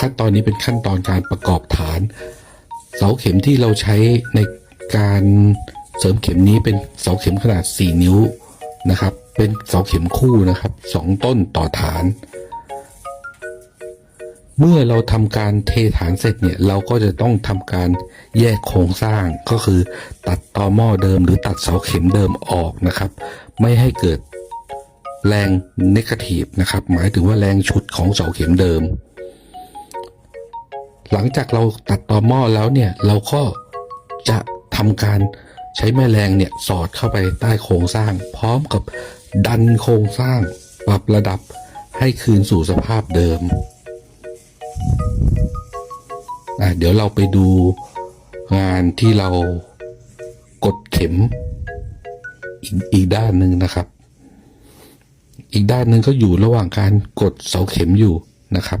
ขั้นตอนนี้เป็นขั้นตอนการประกอบฐาน เสาเข็มที่เราใช้ในการเสริมเข็มนี้เป็นเสาเข็มขนาด 4 นิ้วนะครับ เป็นเสาเข็มคู่นะครับสองต้นต่อฐาน เมื่อเราทำการเทฐานเสร็จเนี่ยเราก็จะต้องทำการแยกโครงสร้างก็คือตัดตอหม้อเดิมหรือตัดเสาเข็มเดิมออกนะครับ ไม่ให้เกิดแรงเนกาทีฟนะครับ หมายถึงว่าแรงฉุดของเสาเข็มเดิม หลังจากเราตัดต่อหม้อแล้วเนี่ยเราก็จะทำการใช้แม่แรงเนี่ยสอดเข้าไปใต้โครงสร้าง พร้อมกับดันโครงสร้างปรับระดับให้คืนสู่สภาพเดิมอะเดี๋ยวเราไปดูงานที่เรากดเข็มออีกด้านหนึ่งนะครับ อีกด้านหนึ่งก็อยู่ระหว่างการกดเสาเข็มอยู่นะครับ